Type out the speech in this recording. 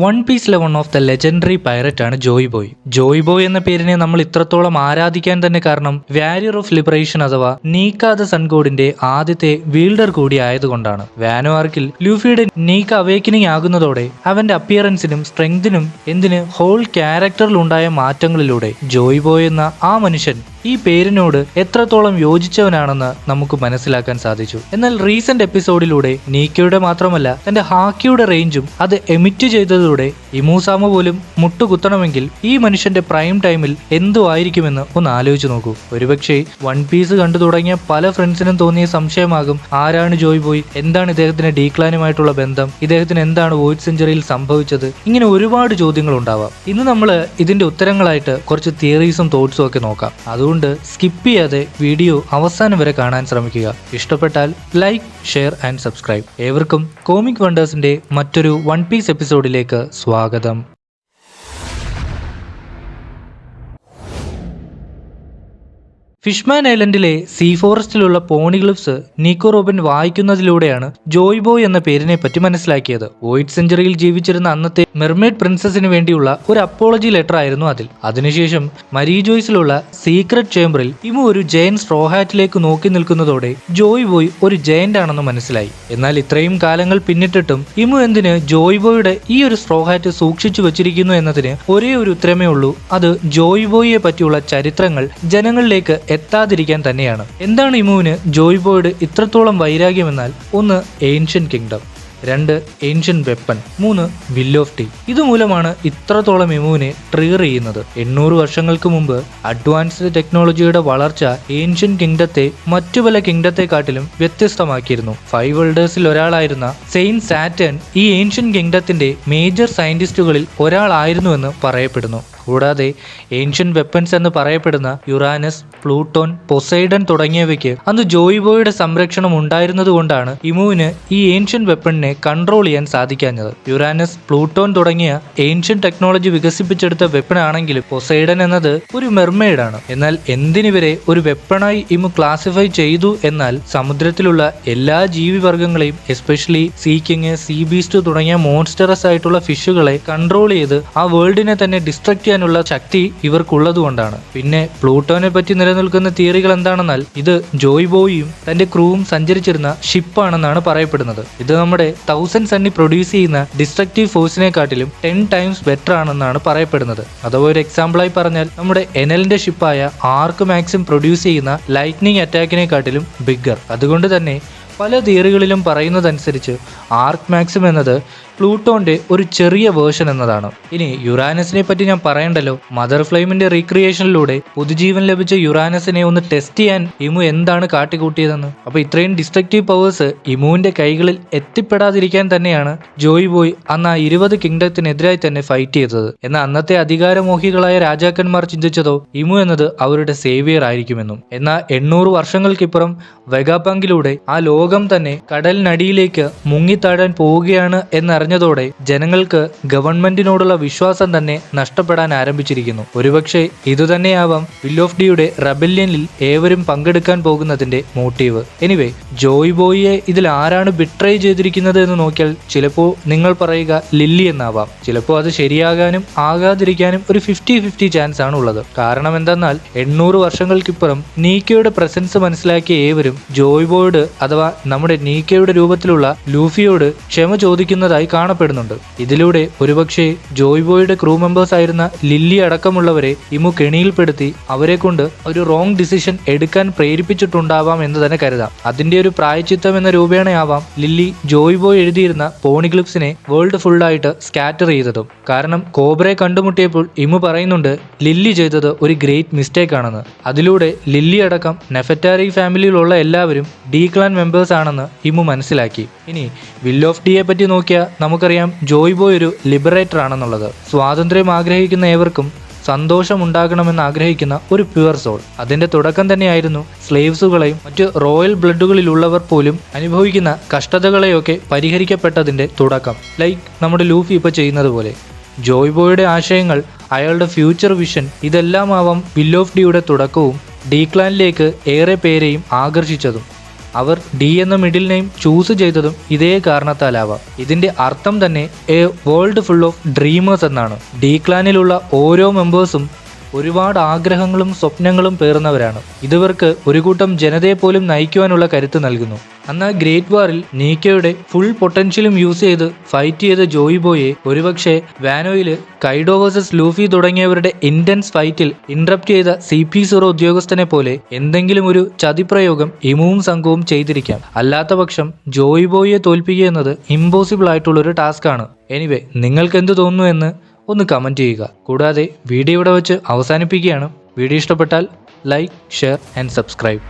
One പീസിലെ one of the legendary pirate ആണ് Joy boy Joy Boy എന്ന പേരിനെ നമ്മൾ ഇത്രത്തോളം ആരാധിക്കാൻ തന്നെ കാരണം വാരിയർ ഓഫ് ലിബറേഷൻ അഥവാ നീക്ക ദ സൺഗോഡിന്റെ ആദ്യത്തെ വീൽഡർ കൂടി ആയതുകൊണ്ടാണ്. വാനോ ആർക്കിൽ ലൂഫിയുടെ നീക്ക അവേക്കനിങ് ആകുന്നതോടെ അവന്റെ അപ്പിയറൻസിനും സ്ട്രെങ്തിനും എന്തിന് ഹോൾ ക്യാരക്ടറിൽ ഉണ്ടായ മാറ്റങ്ങളിലൂടെ ജോയ് ബോയ് എന്ന ആ മനുഷ്യൻ ഈ പേരിനോട് എത്രത്തോളം യോജിച്ചവനാണെന്ന് നമുക്ക് മനസ്സിലാക്കാൻ സാധിച്ചു. എന്നാൽ റീസെന്റ് എപ്പിസോഡിലൂടെ നീക്കയുടെ മാത്രമല്ല തന്റെ ഹാക്കിയുടെ റേഞ്ചും അത് എമിറ്റ് ചെയ്തതോടെ ഇമൂസാമ പോലും മുട്ടുകുത്തണമെങ്കിൽ ഈ മനുഷ്യന്റെ പ്രൈം ടൈമിൽ എന്തു ആയിരിക്കുമെന്ന് ഒന്ന് ആലോചിച്ചു നോക്കൂ. ഒരുപക്ഷെ വൺ പീസ് കണ്ടു തുടങ്ങിയ പല ഫ്രണ്ട്സിനും തോന്നിയ സംശയമാകും ആരാണ് ജോയ് ബോയ് എന്താണ് ഇദ്ദേഹത്തിന്റെ ഡീക്ലാനുമായിട്ടുള്ള ബന്ധം ഇദ്ദേഹത്തിന് എന്താണ് വോയിഡ് സെഞ്ചുറിയിൽ സംഭവിച്ചത് ഇങ്ങനെ ഒരുപാട് ചോദ്യങ്ങൾ ഉണ്ടാവാം. ഇന്ന് നമ്മൾ ഇതിന്റെ ഉത്തരങ്ങളായിട്ട് കുറച്ച് തിയറീസും തോട്ട്സും ഒക്കെ നോക്കാം. അതുകൊണ്ട് സ്കിപ്പ് ചെയ്യാതെ വീഡിയോ അവസാനം വരെ കാണാൻ ശ്രമിക്കുക. ഇഷ്ടപ്പെട്ടാൽ ലൈക്ക് ഷെയർ ആൻഡ് സബ്സ്ക്രൈബ്. ഏവർക്കും കോമിക് വണ്ടേഴ്സിന്റെ മറ്റൊരു വൺ പീസ് എപ്പിസോഡിലേക്ക് സ്വാഗതം. ഫിഷ്മാൻ ഐലൻഡിലെ സീ ഫോറസ്റ്റിലുള്ള പോണിഗ്ലിഫ്സ് നീക്കോ റോബിൻ വായിക്കുന്നതിലൂടെയാണ് ജോയ് ബോയ് എന്ന പേരിനെ പറ്റി മനസ്സിലാക്കിയത്. വോയിഡ് സെഞ്ചുറിയിൽ ജീവിച്ചിരുന്ന അന്നത്തെ മെർമേഡ് പ്രിൻസസിന് വേണ്ടിയുള്ള ഒരു അപ്പോളജി ലെറ്റർ ആയിരുന്നു അതിൽ. അതിനുശേഷം മരീ ജോയ്സിലുള്ള സീക്രട്ട് ചേംബറിൽ ഇമു ഒരു ജയൻ സ്ട്രോഹാറ്റിലേക്ക് നോക്കി നിൽക്കുന്നതോടെ ജോയ് ബോയ് ഒരു ജയന്റ് ആണെന്ന് മനസ്സിലായി. എന്നാൽ ഇത്രയും കാലങ്ങൾ പിന്നിട്ടിട്ടും ഇമു എന്തിന് ജോയ് ബോയുടെ ഈ ഒരു സ്ട്രോഹാറ്റ് സൂക്ഷിച്ചു വെച്ചിരിക്കുന്നു എന്നതിന് ഒരേ ഒരു ഉത്തരമേ ഉള്ളൂ. അത് ജോയ് ബോയിയെ പറ്റിയുള്ള ചരിത്രങ്ങൾ ജനങ്ങളിലേക്ക് എത്താതിരിക്കാൻ തന്നെയാണ്. എന്താണ് ഇമുവിന് ജോയ് ബോയുടെ ഇത്രത്തോളം വൈരാഗ്യമെന്നാൽ? ഒന്ന് ഏൻഷ്യൻ കിങ്ഡം രണ്ട് ഏൻഷ്യൻ വെപ്പൺ മൂന്ന് വില്ല് ഓഫ് ടീ ഇതുമൂലമാണ് ഇത്രത്തോളം ഇമുവിനെ ട്രിഗർ ചെയ്യുന്നത്. എണ്ണൂറ് വർഷങ്ങൾക്ക് മുമ്പ് അഡ്വാൻസ്ഡ് ടെക്നോളജിയുടെ വളർച്ച ഏൻഷ്യൻ കിങ്ഡത്തെ മറ്റു പല കിങ്ഡത്തെക്കാട്ടിലും വ്യത്യസ്തമാക്കിയിരുന്നു. ഫൈവ് വേൾഡേഴ്സിൽ ഒരാളായിരുന്ന സെയിൻ സാറ്റേൺ ഈ ഏൻഷ്യൻ കിങ്ഡത്തിന്റെ മേജർ സയന്റിസ്റ്റുകളിൽ ഒരാളായിരുന്നുവെന്ന് പറയപ്പെടുന്നു. കൂടാതെ ഏൻഷ്യൻ വെപ്പൻസ് എന്ന് പറയപ്പെടുന്ന യുറാനസ് പ്ലൂട്ടോൺ പൊസൈഡൻ തുടങ്ങിയവയ്ക്ക് അന്ന് ജോയിബോയുടെ സംരക്ഷണം ഉണ്ടായിരുന്നതുകൊണ്ടാണ് ഇമുവിന് ഈ ഏൻഷ്യൻ വെപ്പണിനെ കൺട്രോൾ ചെയ്യാൻ സാധിക്കാഞ്ഞത്. യുറാനസ് പ്ലൂട്ടോൺ തുടങ്ങിയ ഏൻഷ്യൻ ടെക്നോളജി വികസിപ്പിച്ചെടുത്ത വെപ്പൺ ആണെങ്കിലും പൊസൈഡൻ എന്നത് ഒരു മെർമെയ്ഡാണ് എന്നാൽ എന്തിനിവരെ ഒരു വെപ്പണായി ഇമു ക്ലാസിഫൈ ചെയ്തു എന്നാൽ സമുദ്രത്തിലുള്ള എല്ലാ ജീവിവർഗങ്ങളെയും especially sea king sea beast തുടങ്ങിയ മോൺസ്റ്ററസ് ആയിട്ടുള്ള ഫിഷുകളെ കൺട്രോൾ ചെയ്ത് ആ വേൾഡിനെ തന്നെ ഡിസ്ട്രക്ട് ചെയ്യാനുള്ള ശക്തി ഇവർക്കുള്ളതുകൊണ്ടാണ്. പിന്നെ പ്ലൂട്ടോനെ പറ്റി നിലനിൽക്കുന്ന തിയറികൾ എന്താണെന്നാൽ ഇത് ജോയ് ബോയിയും തന്റെ ക്രൂവും സഞ്ചരിച്ചിരുന്ന ഷിപ്പാണെന്നാണ് പറയപ്പെടുന്നത്. ഇത് നമ്മുടെ തൗസൻഡ് സണ്ണി പ്രൊഡ്യൂസ് ചെയ്യുന്ന ഡിസ്ട്രക്റ്റീവ് ഫോഴ്സിനെക്കാട്ടിലും ടെൻ ടൈംസ് ബെറ്റർ ആണെന്നാണ് പറയപ്പെടുന്നത്. അഥവാ ഒരു എക്സാമ്പിളായി പറഞ്ഞാൽ നമ്മുടെ എനലിന്റെ ഷിപ്പായ ആർക്ക് മാക്സിം പ്രൊഡ്യൂസ് ചെയ്യുന്ന ലൈറ്റ്നിങ് അറ്റാക്കിനെക്കാട്ടിലും ബിഗ്ഗർ. അതുകൊണ്ട് തന്നെ പല തിയറികളിലും പറയുന്നതനുസരിച്ച് ആർക്ക് മാക്സിം എന്നത് പ്ലൂട്ടോന്റെ ഒരു ചെറിയ വേർഷൻ എന്നതാണ്. ഇനി യുറാനസിനെ പറ്റി ഞാൻ പറയണ്ടല്ലോ? മദർ ഫ്ലെയിമിന്റെ റീക്രിയേഷനിലൂടെ പുതുജീവൻ ലഭിച്ച യുറാനസിനെ ഒന്ന് ടെസ്റ്റ് ചെയ്യാൻ ഇമു എന്താണ് കാട്ടിക്കൂട്ടിയതെന്ന്? അപ്പൊ ഇത്രയും ഡിസ്ട്രക്റ്റീവ് പവേഴ്സ് ഇമുവിന്റെ കൈകളിൽ എത്തിപ്പെടാതിരിക്കാൻ തന്നെയാണ് ജോയ് ബോയ് അന്ന് ആ ഇരുപത് കിങ്ഡത്തിനെതിരായി തന്നെ ഫൈറ്റ് ചെയ്തത്. എന്നാൽ അന്നത്തെ അധികാരമോഹികളായ രാജാക്കന്മാർ ചിന്തിച്ചതോ ഇമു എന്നത് അവരുടെ സേവിയർ ആയിരിക്കുമെന്നും. എന്നാൽ എണ്ണൂറ് വർഷങ്ങൾക്കിപ്പുറം വെഗാപങ്കിലൂടെ ആ ലോകം തന്നെ കടലിനടിയിലേക്ക് മുങ്ങിത്താഴാൻ പോവുകയാണ് എന്നറിഞ്ഞതോടെ ജനങ്ങൾക്ക് ഗവൺമെന്റിനോടുള്ള വിശ്വാസം തന്നെ നഷ്ടപ്പെടാൻ ആരംഭിച്ചിരിക്കുന്നു. ഒരുപക്ഷെ ഇതുതന്നെയാവാം വിൽ ഓഫ് ഡിയുടെ റബല്യനിൽ ഏവരും പങ്കെടുക്കാൻ പോകുന്നതിന്റെ മോട്ടീവ്. എനിവേ ജോയ് ബോയിയെ ഇതിൽ ആരാണ് ബിട്രൈ ചെയ്തിരിക്കുന്നത് എന്ന് നോക്കിയാൽ ചിലപ്പോൾ നിങ്ങൾ പറയുക ലില്ലി എന്നാവാം. ചിലപ്പോൾ അത് ശരിയാകാനും ആകാതിരിക്കാനും ഒരു ഫിഫ്റ്റി ഫിഫ്റ്റി ചാൻസ് ആണ് ഉള്ളത്. കാരണം എന്തെന്നാൽ എണ്ണൂറ് വർഷങ്ങൾക്കിപ്പുറം നീക്കയുടെ പ്രസൻസ് മനസ്സിലാക്കിയ ഏവരും ജോയ് ബോയോട് അഥവാ നമ്മുടെ നീക്കയുടെ രൂപത്തിലുള്ള ലൂഫിയോട് ക്ഷമ ചോദിക്കുന്നതായി കാണപ്പെടുന്നുണ്ട്. ഇതിലൂടെ ഒരുപക്ഷെ ജോയ് ബോയുടെ ക്രൂ മെമ്പേഴ്സ് ആയിരുന്ന ലില്ലി അടക്കമുള്ളവരെ ഇമു കെണിയിൽപ്പെടുത്തി അവരെ കൊണ്ട് ഒരു റോങ് ഡിസിഷൻ എടുക്കാൻ പ്രേരിപ്പിച്ചിട്ടുണ്ടാവാം എന്ന് തന്നെ കരുതാം. അതിന്റെ ഒരു പ്രായച്ചിത്തം എന്ന രൂപേണയാവാം ലില്ലി ജോയ് ബോയ് എഴുതിയിരുന്ന പോണിഗ്ലിപ്സിനെ വേൾഡ് ഫുള്ളായിട്ട് സ്കാറ്റർ ചെയ്തതും. കാരണം കോബ്രയെ കണ്ടുമുട്ടിയപ്പോൾ ഇമു പറയുന്നുണ്ട് ലില്ലി ചെയ്തത് ഒരു ഗ്രേറ്റ് മിസ്റ്റേക്ക് ആണെന്ന്. അതിലൂടെ ലില്ലി അടക്കം നെഫറ്റാരി ഫാമിലിയിലുള്ള എല്ലാവരും ഡി ക്ലാൻ മെമ്പേഴ്സ് ആണെന്ന് ഇമു മനസ്സിലാക്കി. ഇനി വിൽ ഓഫ് ഡിയെ പറ്റി നോക്കിയാൽ നമുക്കറിയാം ജോയ് ബോയ് ഒരു ലിബറേറ്റർ ആണെന്നുള്ളത്. സ്വാതന്ത്ര്യം ആഗ്രഹിക്കുന്ന ഏവർക്കും സന്തോഷമുണ്ടാകണമെന്ന് ആഗ്രഹിക്കുന്ന ഒരു പ്യുവർ സോൾ. അതിന്റെ തുടക്കം തന്നെയായിരുന്നു സ്ലേവ്സുകളെയും മറ്റ് റോയൽ ബ്ലഡുകളിലുള്ളവർ പോലും അനുഭവിക്കുന്ന കഷ്ടതകളെയൊക്കെ പരിഹരിക്കപ്പെട്ടതിന്റെ തുടക്കം. ലൈക്ക് നമ്മുടെ ലൂഫി ഇപ്പോൾ ചെയ്യുന്നത് പോലെ. ജോയ് ബോയുടെ ആശയങ്ങൾ അയാളുടെ ഫ്യൂച്ചർ വിഷൻ ഇതെല്ലാമാവാം വിൽ ഓഫ് ഡിയുടെ തുടക്കവും ഡീക്ലാനിലേക്ക് ഏറെ പേരെയും ആകർഷിച്ചതും. അവർ ഡി എന്ന മിഡിൽ നെയിം ചൂസ് ചെയ്തതും ഇതേ കാരണത്താലാവാം. ഇതിന്റെ അർത്ഥം തന്നെ a world full of dreamers എന്നാണ്. ഡി ക്ലാനിലുള്ള ഓരോ മെമ്പേഴ്സും ഒരുപാട് ആഗ്രഹങ്ങളും സ്വപ്നങ്ങളും പേർന്നവരാണ് ഇതുവർക്ക് ഒരു കൂട്ടം ജനതയെ പോലും നയിക്കുവാനുള്ള കരുത്ത് നൽകുന്നു. അന്ന് ഗ്രേറ്റ് വാറിൽ നീക്കയുടെ ഫുൾ പൊട്ടൻഷ്യലും യൂസ് ചെയ്ത് ഫൈറ്റ് ചെയ്ത ജോയി ബോയെ ഒരുപക്ഷെ വാനോയിൽ കൈഡോ വേഴ്സസ് ലൂഫി തുടങ്ങിയവരുടെ ഇന്റൻസ് ഫൈറ്റിൽ ഇന്ററപ്റ്റ് ചെയ്ത സി പി സീറോ ഉദ്യോഗസ്ഥനെ പോലെ എന്തെങ്കിലും ഒരു ചതിപ്രയോഗം ഇമുവും സംഘവും ചെയ്തിരിക്കാം. അല്ലാത്ത പക്ഷം ജോയി ബോയെ തോൽപ്പിക്കുക എന്നത് ഇമ്പോസിബിൾ ആയിട്ടുള്ള ഒരു ടാസ്ക് ആണ്. എനിവേ നിങ്ങൾക്ക് എന്ത് തോന്നുന്നു എന്ന് ഒന്ന് കമന്റ് ചെയ്യുക. കൂടാതെ വീഡിയോ ഇവിടെ വെച്ച് അവസാനിപ്പിക്കുകയാണ്. വീഡിയോ ഇഷ്ടപ്പെട്ടാൽ ലൈക്ക് ഷെയർ ആൻഡ് സബ്സ്ക്രൈബ്